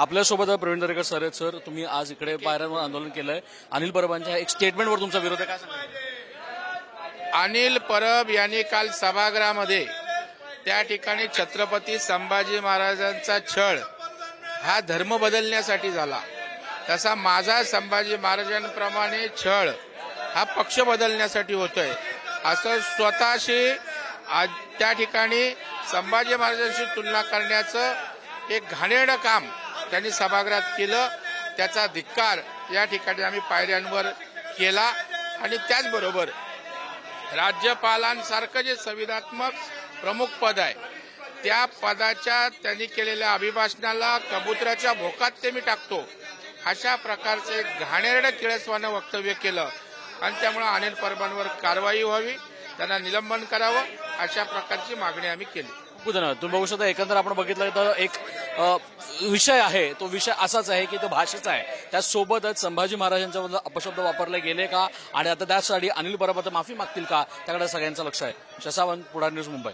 आपल्यासोबत प्रवीण दरेकर सर आहेत सर. तुम्ही आज इकडे पायऱ्यांवर आंदोलन केलंय. अनिल परबांच्या एक स्टेटमेंटवर तुमचा विरोध आहे. काय अनिल परब यांनी काल सभागृहामध्ये त्या ठिकाणी छत्रपती संभाजी महाराजांचा छळ हा धर्म बदलण्यासाठी झाला. तसा माझा संभाजी महाराजांप्रमाणे छळ हा पक्ष बदलण्यासाठी होतोय. असं स्वतःशी आज त्या ठिकाणी संभाजी महाराजांशी तुलना करण्याचं एक घाणेरडं काम त्यांनी सभागृहात केलं. त्याचा धिक्कार या ठिकाणी आम्ही पायऱ्यांवर केला. आणि त्याचबरोबर राज्यपालांसारखं जे संविधात्मक प्रमुख पद आहे त्या पदाच्या त्यांनी केलेल्या अभिभाषणाला कबुतराच्या भोकात ते मी टाकतो. अशा प्रकारचे घाणेरडं किळसवानं वक्तव्य केलं. आणि त्यामुळे अनिल परबांवर कारवाई व्हावी त्यांना निलंबन करावं अशा प्रकारची मागणी आम्ही केली. खूप धन्यवाद. तुम्ही बघू शकता एकंदर आपण बघितलं तर एक विषय आहे तो विषय असाच आहे की तो भाषेचा आहे. त्यासोबतच संभाजी महाराजांच्याबद्दल अपशब्द वापरले गेले का? आणि आता त्यासाठी अनिल परब माफी मागतील का? त्याकडे सगळ्यांचं लक्ष आहे. शसावंत पुढार न्यूज मुंबई.